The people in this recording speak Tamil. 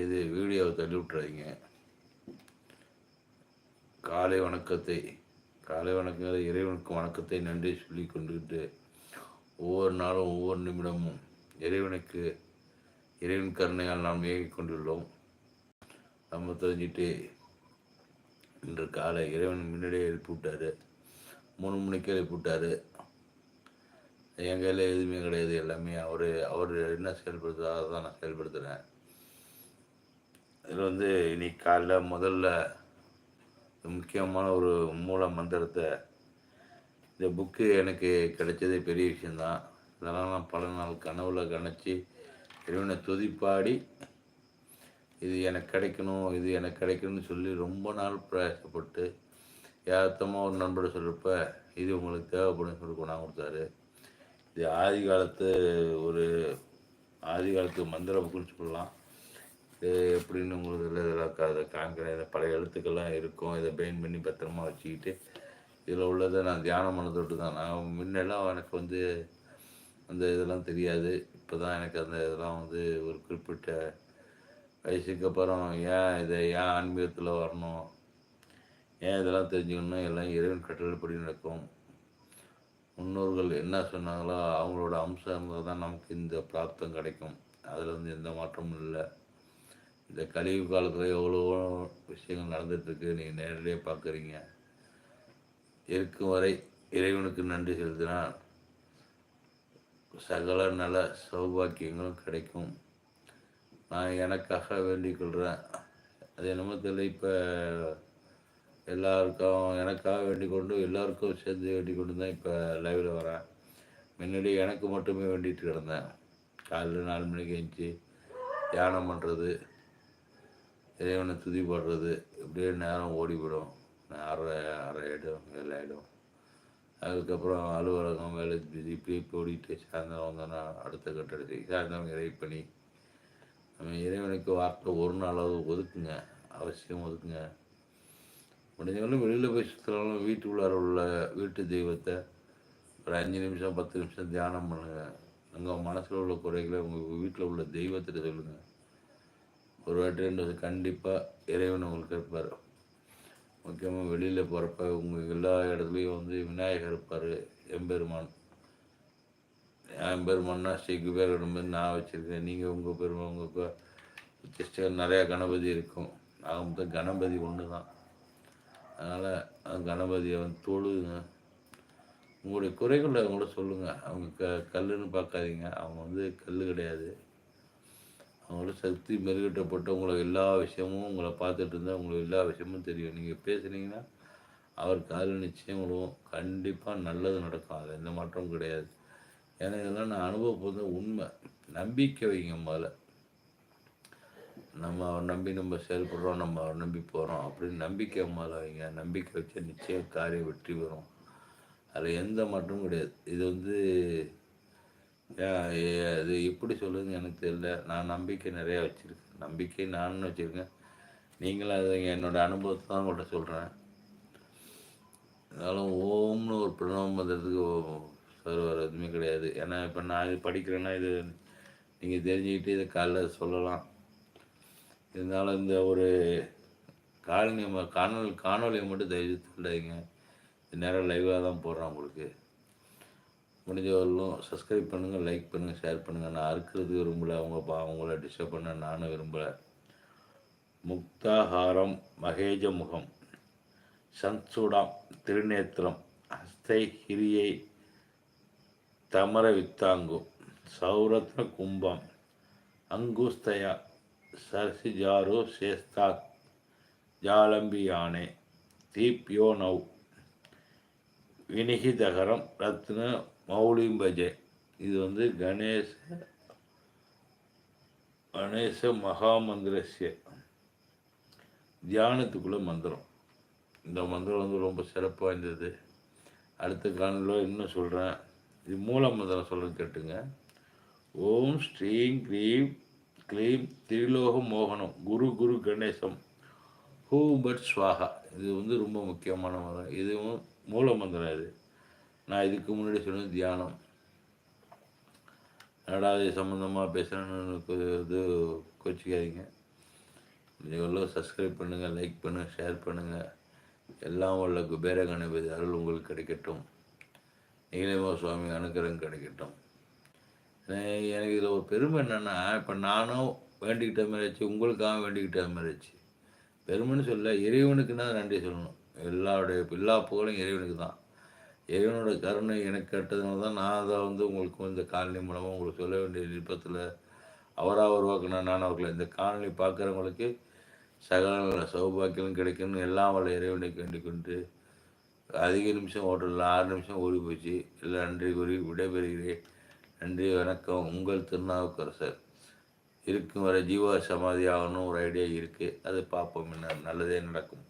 தயவுசெய்து வீடியோவை தள்ளி விட்டுறாதீங்க காலை வணக்கத்தை காலை வணக்கங்களை இறைவனுக்கு வணக்கத்தை நன்றி சொல்லி கொண்டுக்கிட்டு ஒவ்வொரு நாளும் ஒவ்வொரு நிமிடமும் இறைவனுக்கு இறைவன் கருணையால் நாம் இயங்கிக் கொண்டுள்ளோம். நம்ம தெரிஞ்சுட்டு இன்று காலை இறைவன் முன்னாடியே எழுப்பி விட்டாரு மூணு மணிக்கு எழுப்பி விட்டாரு என் கையில் எதுவுமே கிடையாது எல்லாமே அவர் அவர் என்ன செயல்படுத்துகிறாரோ அதை தான் நான் செயல்படுத்துகிறேன் இதில் வந்து இன்னைக்கு காலைல முதல்ல முக்கியமான ஒரு மூல மந்திரத்தை இந்த புக்கு எனக்கு கிடைச்சதே பெரிய விஷயந்தான் இதெல்லாம் நான் பல நாள் கனவுல கணிச்சு இறைவனை துதிப்பாடி இது எனக்கு கிடைக்கணும் இது எனக்கு கிடைக்கணும்னு சொல்லி ரொம்ப நாள் பிரயாசப்பட்டு யதார்த்தமாக ஒரு நண்பரை சொல்கிறப்ப இது உங்களுக்கு தேவைப்படும் சொல்லி கொண்டாந்து கொடுத்தாரு. இது ஆதி காலத்து ஒரு ஆதி காலத்து மந்திர புக்குன்னு சொல்லலாம். இது எப்படின்னு உங்களுக்கு இல்லை இதெல்லாம் அதை காமிக்கிறேன் இதை பழைய எழுத்துக்கள்லாம் இருக்கும். இதை பெயின் பண்ணி பத்திரமா வச்சுக்கிட்டு இதில் உள்ளதை நான் தியானம் பண்ண தொட்டு தான். நான் முன்னெல்லாம் எனக்கு வந்து அந்த இதெல்லாம் தெரியாது. இப்போ தான் எனக்கு அந்த இதெல்லாம் வந்து ஒரு குறிப்பிட்ட வயசுக்கு அப்புறம் ஏன் இதை ஏன் ஆன்மீகத்தில் வரணும்? ஏன் இதெல்லாம் தெரிஞ்சுக்கணும்? எல்லாம் இறைவன் கட்டளைப்படி நடக்கும். முன்னோர்கள் என்ன சொன்னாங்களோ அவங்களோட அம்சம் தான் நமக்கு இந்த பிராப்தம் கிடைக்கும். அதில் வந்து எந்த மாற்றமும் இல்லை. இந்த கழிவு காலத்தில் எவ்வளோ விஷயங்கள் நடந்துகிட்ருக்கு நீங்கள் நேரடியாக பார்க்குறீங்க இருக்கும் வரை இறைவனுக்கு நன்றி செலுத்தினா சகல நல சௌபாக்கியங்களும் கிடைக்கும். நான் எனக்காக வேண்டிக் கொள்கிறேன் அது என்னமோ தெரியல. இப்போ எல்லாருக்கும் எனக்காக வேண்டிக் கொண்டு எல்லாருக்கும் சேர்ந்து வேண்டிக் கொண்டு தான் இப்போ லைவில் வரேன். முன்னாடி எனக்கு மட்டுமே வேண்டிகிட்டு கிடந்தேன். காலையில் நாலு மணிக்கு எழுந்துச்சி தியானம் பண்ணுறது இறைவனை துதி பாடுறது இப்படியே நேரம் ஓடிவிடும் அரை அரை ஆகிடும் வேலை ஆகிடும் அதுக்கப்புறம் அலுவலகம் வேலை பிஸி இப்படியே ஓடிட்டு சாயந்தரம் வந்தோன்னா அடுத்த கட்டடத்தை சாயந்தரம் இறைப்பணி நம்ம இறைவனுக்கு வார்த்தை ஒரு நாளாவது ஒதுக்குங்க. அவசியம் ஒதுக்குங்க. முடிஞ்சவங்களும் வெளியில் போய் சுற்றுறாலும் வீட்டுக்குள்ளார உள்ள வீட்டு தெய்வத்தை ஒரு அஞ்சு நிமிஷம் பத்து நிமிஷம் தியானம் பண்ணுங்கள் உங்கள் மனசில் உள்ள குறைகளை உங்கள் வீட்டில் உள்ள தெய்வத்திட்ட சொல்லுங்கள் ஒரு வாட்டி ரெண்டு வாட்டி கண்டிப்பாக இறைவன் உங்களுக்கு இருப்பார். முக்கியமாக வெளியில் போகிறப்ப உங்கள் எல்லா இடத்துலையும் வந்து விநாயகர் இருப்பார் எம்பெருமான். எம்பெருமான்னா ஸ்ரீ குபேரன் மாதிரி நான் வச்சுருக்கேன். நீங்கள் உங்கள் பெருமான் உங்கள் சிஸ்டர் நிறையா கணபதி இருக்கும். ஆக மொத்தம் கணபதி ஒன்று தான் அதனால் அந்த கணபதியை வந்து தொழுதுங்க. உங்களுடைய குறைகளை அவங்கள சொல்லுங்கள் அவங்க க கல்லுன்னு பார்க்காதீங்க. அவங்க வந்து கல் கிடையாது. அவங்களோட சக்தி மெருகட்டப்பட்டு உங்களை எல்லா விஷயமும் உங்களை பார்த்துட்டு இருந்தால் உங்களுக்கு எல்லா விஷயமும் தெரியும். நீங்கள் பேசுனீங்கன்னா அவர் காலில் நிச்சயம் விடுவோம் கண்டிப்பாக நல்லது நடக்கும். அது எந்த மாற்றமும் கிடையாது. ஏன்னா இதெல்லாம் நான் அனுபவப்போது உண்மை. நம்பிக்கை வைங்க முதல்ல. நம்ம அவர் நம்பி நம்ம செயல்படுறோம் நம்ம அவர் நம்பி போகிறோம் அப்படின்னு நம்பிக்கை முதல்ல வைங்க. நம்பிக்கை வச்சா நிச்சயம் காரியம் வெற்றி வரும் அதில் எந்த மாற்றமும் கிடையாது. இது வந்து அது எப்படி சொல்லுதுன்னு எனக்கு தெரியல. நான் நம்பிக்கை நிறையா வச்சுருக்கேன். நம்பிக்கை நான் வச்சுருக்கேன். நீங்களும் அது என்னோட அனுபவத்தை தான் உங்கள்கிட்ட சொல்கிறேன் இருந்தாலும் ஓம்னு ஒரு பிரணவ மந்திரத்துக்கு சர்வர் எதுவுமே கிடையாது. ஏன்னா இப்போ நான் இது படிக்கிறேன்னா இது நீங்கள் தெரிஞ்சுக்கிட்டு இதை காலைல சொல்லலாம். இருந்தாலும் இந்த ஒரு காலனி காணொலி காணொலியை மட்டும் தயவு தள்ளாதீங்க நேரம் லைவாக தான் போடுறேன் உங்களுக்கு. முடிஞ்சவர்களும் சப்ஸ்கிரைப் பண்ணுங்கள் லைக் பண்ணுங்கள் ஷேர் பண்ணுங்கள் நான் அறுக்கிறது விரும்பலை அவங்க பா அவங்கள டிஸ்டர்ப் பண்ண நானும் விரும்பலை. முக்தாஹாரம் மகேஜ முகம். சன்சுடாம் திருநேத்திரம். ஹஸ்தை ஹிரியை தமர வித்தாங்கு சௌரத்ன கும்பம். அங்குஸ்தயா சர்சிஜாரு சேஸ்தாத். ஜாலம்பியானே தீப்யோ நவ் வினிகிதகரம் ரத்ன மௌலிம்பஜே இது வந்து கணேச கணேச மகாமந்திரஸ்ய. தியானத்துக்குள்ள மந்திரம். இந்த மந்திரம் வந்து ரொம்ப சிறப்பு வாய்ந்தது. அடுத்த காணொலியில் இன்னும் சொல்கிறேன் இது மூல மந்திரம் சொல்ல கேட்டுங்க. ஓம் ஸ்ரீம் க்ரீம் க்ளீம் திரிலோக மோகனம். குரு குரு கணேசம். ஹூ பட் ஸ்வாகா இது வந்து ரொம்ப முக்கியமான மந்திரம். இதுவும் மூல மந்திரம் இது. நான் இதுக்கு முன்னாடி சொன்னது தியானம். என்னடா இது சம்மந்தமாக பேசுகிறேன்னு இது கோச்சிக்காதீங்க. எவ்வளோ சப்ஸ்கிரைப் பண்ணுங்கள் லைக் பண்ணுங்கள் ஷேர் பண்ணுங்கள் எல்லாம் உள்ள குபேர கணபதி அருள் உங்களுக்கு கிடைக்கட்டும். நீலமா சுவாமி அனுக்கிறம் கிடைக்கட்டும். எனக்கு இதில் ஒரு பெருமை என்னென்னா இப்போ நானும் வேண்டிக்கிட்ட மாதிரிச்சு உங்களுக்காக வேண்டிக்கிட்ட மாதிரிச்சு பெருமைன்னு சொல்ல இறைவனுக்குன்னா நன்றி சொல்லணும். எல்லாருடைய எல்லா புகழும் இறைவனுக்கு தான் இறைவனோட கருணை எனக்கு கேட்டதுனால தான் நான் அதை வந்து உங்களுக்கு இந்த காலனி மூலமாக உங்களுக்கு சொல்ல வேண்டிய விருப்பத்தில் அவராக உருவாக்குன நான் அவர்களை. இந்த காலனி பார்க்குறவங்களுக்கு சகல சௌபாக்கியம் கிடைக்கணும் எல்லாம் அவளை இறைவனுக்கு வேண்டிக் கொண்டு அதிக நிமிஷம் ஓட்டல ஆறு நிமிஷம் ஓடி போச்சு. இல்லை நன்றி கூறி விடைபெறுகிறேன். நன்றி வணக்கம். உங்கள் திருநாவுக்கரசர். இருக்கும் வரை ஜீவா சமாதி ஆகணும் ஒரு ஐடியா இருக்குது அது பார்ப்போம். என்ன நல்லதே நடக்கும்.